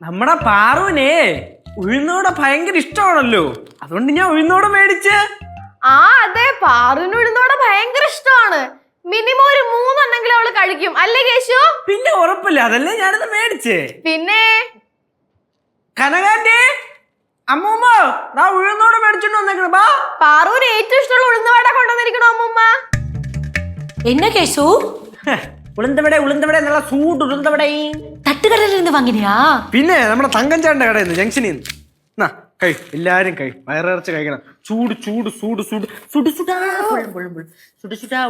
നമ്മുടെ പാറുവിനെ ഉഴുന്നോടെ ഭയങ്കര ഇഷ്ടമാണല്ലോ. അതുകൊണ്ട് ഞാൻ ഉഴുന്നോടെ മേടിച്ച്. ആ അതെ പാറുവിന് ഉഴുന്നോടെ ഭയങ്കര ഇഷ്ടമാണ്. മിനിമം ഒരു മൂന്നെണ്ണെങ്കിലും അവൾ കഴിക്കും. അല്ലേ കേശു? പിന്നെ ഉറപ്പില്ല അതല്ലേ ഞാനത് മേടിച്ചേ. പിന്നെ? കനകാന്റെ അമ്മൂമ്മ ദാ ഉഴുന്നോട് മേടിച്ചോണ്ട് വന്നേക്കണ ബാ. ഏറ്റവും ഇഷ്ടമുള്ള ഉഴുന്നുവട കൊണ്ടുവന്നിരിക്കണോ അമ്മൂമ്മ? എന്നെ കേശു? ഉളുന്തവിടെ ഉളുന്തവിടെ എന്നുള്ള സൂട്ട് ഉളുന്തവിടെ തട്ടുകടയിൽ നിന്ന് വാങ്ങിനെയാ പിന്നെ നമ്മുടെ തങ്കഞ്ചാണ്ട കടയിൽ നിന്ന് ജംഗ്ഷനിൽ നിന്ന്. കഴി എല്ലാരും കഴി. വയറിറച്ച് കഴിക്കണം. ചൂട് ചൂട് ചൂട് ചൂട്. ചുടു ചുടാ ചുടു ചുടാ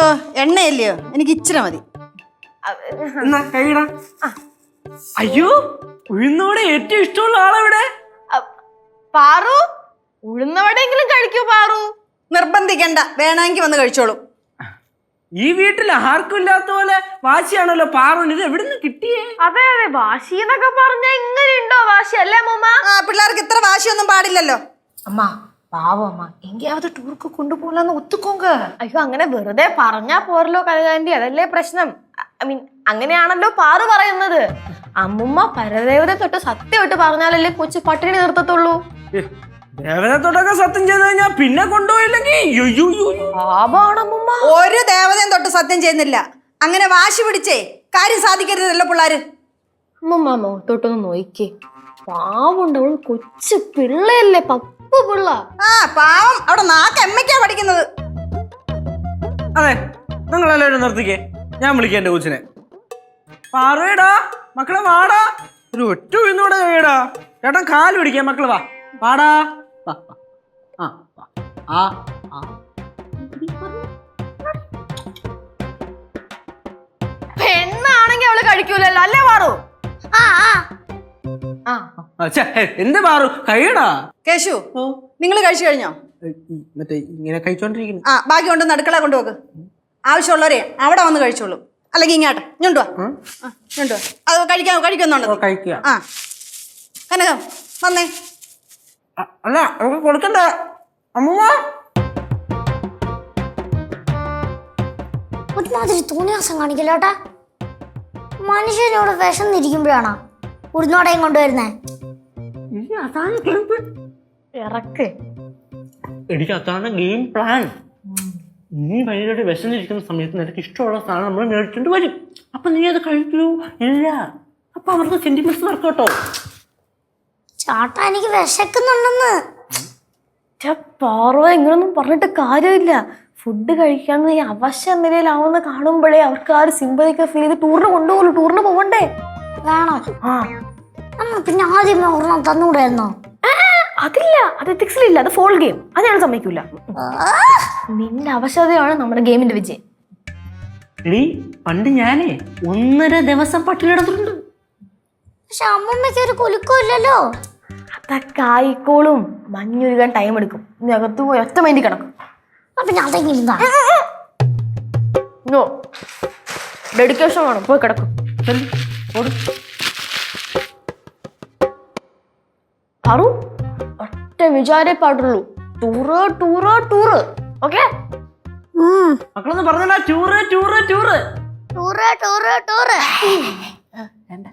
ഓ എണ്ണയല്ലയോ? എനിക്ക് ഇച്ചിരി മതി. എന്നാ കഴിയടാ. അയ്യോ ഉഴുന്നോടെ ഏറ്റവും ഇഷ്ടമുള്ള ആളെവിടെ? പാറു? ഉഴുന്നവടെങ്കിലും കഴിക്കൂ പാറു. നിർബന്ധിക്കണ്ട. വേണമെങ്കിൽ വന്ന് കഴിച്ചോളൂ. ഈ വീട്ടിൽ ആർക്കും ഇല്ലാത്ത പോലെ വാശിയാണല്ലോ പാറുവിന്. ഇത് എവിടുന്ന് കിട്ടിയേ? അതെ അതെ. വാശി എന്നൊക്കെ പറഞ്ഞ ഇങ്ങനെ വാശി? അല്ലേ അമ്മ ആ പിള്ളേർക്ക് ഇത്ര വാശിയൊന്നും പാടില്ലല്ലോ. അമ്മ പാവം അമ്മ. എങ്കിയാവത് ടൂർക്ക് കൊണ്ടുപോകലെന്ന് ഒത്തുക്കോങ്ക. അയ്യോ അങ്ങനെ വെറുതെ പറഞ്ഞാ പോരല്ലോ കഴുകാന്റെ അതല്ലേ പ്രശ്നം. ഐ മീൻ അങ്ങനെയാണല്ലോ പാറു പറയുന്നത്. അമ്മുമ്മ പരദേവത തൊട്ട് സത്യമായിട്ട് പറഞ്ഞാലല്ലേ കൊച്ചു പട്ടിണി നിർത്തത്തുള്ളൂ? ദേവനത്തോടൊക്കെ സത്യം ചെയ്ത് കഴിഞ്ഞാൽ പിന്നെ കൊണ്ടുപോയില്ലെങ്കിൽ. ഒരു ദേവതയും തൊട്ട് സത്യം ചെയ്യുന്നില്ല. അങ്ങനെ വാശി പിടിച്ചേ. കാര്യം സാധിക്കരുതല്ലോ പിള്ളാര്. അമ്മമ്മ മുഖത്തോട്ടൊന്ന് നോയിക്കേ. പാവുണ്ട്. അവൾ കൊച്ചു പിള്ളയല്ലേ പപ്പു പിള്ള. ആ പാവം. അവിടെ നാക്ക് എമ്മയ്ക്കാ പഠിക്കുന്നത്. അതെ നിങ്ങൾ എല്ലാവരും നിർത്തിക്കേ. ഞാൻ വിളിക്കാം എന്റെ കൊച്ചിനെ. പാറുവേടാ മക്കളെ വാടാ. ഒരു ഒറ്റ ഉഴുന്നൂടെ കഴിയടാ. ചേട്ടൻ കാൽ പിടിക്കാം മക്കൾ വാ. വാടാ. ആ ആ ആ പെണ്ണാണെങ്കിൽ അവൾ കഴിക്കൂലല്ലോ അല്ലേ മാറു? ആ ആ. ആ. ഛെ, ഹേ, എന്ത് മാറു? കഴിയടാ. കേശു നിങ്ങൾ കഴിച്ചു കഴിഞ്ഞോ? മറ്റേ ഇങ്ങനെ കഴിച്ചോണ്ടിരിക്കുന്നു. ആ ബാക്കി കൊണ്ടൊന്ന് അടുക്കള കൊണ്ടുപോക്ക്. ആവശ്യമുള്ളവരെ അവിടെ വന്ന് കഴിച്ചോളൂ. അല്ലെങ്കിൽ ഇങ്ങോട്ട് ഇങ്ങോട്ട് വാ. ആ, ഇങ്ങോട്ട് വാ. അത് കഴിക്കാൻ കഴിക്കുന്നുണ്ടോ. കഴിക്കുക. ആ. കനകം വന്നേ. അല്ല അവർക്ക് കൊടുക്കണ്ട. അമ്മൂമ്മ? ഒരുമാതിരി തോന്നിയാസം കാണിക്കല്ലേട്ടാ മനുഷ്യനോട് വിഷം തിരിക്കുമ്പോഴാണോ ഉരുന്നോടയും കൊണ്ടുവരുന്നേ ഇറക്ക്. എനിക്ക് അതാണ് ഗെയിം പ്ലാൻ നീ ഭയങ്കരമായിട്ട് വിശന്നിരിക്കുന്ന സമയത്ത് നിനക്ക് ഇഷ്ടമുള്ള സാധനം നമ്മൾ മേടിച്ചിട്ട് വരും. അപ്പൊ നീ അത് കഴിക്കൂ. ഇല്ല. അപ്പൊ അവർക്ക് സെന്റിമെന്റ്സ് വർക്കൗട്ടോ ചാട്ടാ എനിക്ക് വിശക്കുന്നുണ്ടെന്ന്. പാറോ ഇങ്ങനൊന്നും പറഞ്ഞിട്ട് കാര്യമില്ല. ഫുഡ് കഴിക്കാന്ന് ഈ അവശ്യ നിലയിലാവുന്ന കാണുമ്പോഴേ അവർക്ക് ആ ഒരു സിമ്പതിക്ക് ഫീൽ ചെയ്ത് ടൂറിന് കൊണ്ടുപോകുള്ളൂ ടൂറിന് പോകണ്ടേ വേണോ? ആ. പിന്നെ ആദ്യം ഒരെണ്ണം തന്നുകൂടായിരുന്നോ അതില്ല. അത് എത്തിക്സിലില്ല അത് ഫോൾ ഗെയിം അത് ഞാൻ സമ്മതിക്കൂല. നിന്റെ അവശതയാണ് നമ്മുടെ ഗെയിമിന്റെ വിജയം. എടി പണ്ട് ഞാനേ ഒന്നര ദിവസം പട്ടിണിടത്തിട്ടുണ്ട് പക്ഷെ അമ്മമ്മയ്ക്ക് ഒരു കുലുക്കം ആയിക്കോളും മഞ്ഞുരുകാൻ ടൈം എടുക്കും. അകത്ത് പോയി ഒറ്റ മൈൻഡിൽ കിടക്കും. അപ്പൊ ഞാൻ. നോ ഡെഡിക്കേഷൻ വേണം. പോയി കിടക്കും. പറു. ഒറ്റ വിചാരേ പാടുള്ളൂ. Tour tour tour. ഓക്കെ? മക്കളൊന്നും മക്കളൊന്ന് പറഞ്ഞല്ലോ tour tour tour. Tour tour tour. വേണ്ട.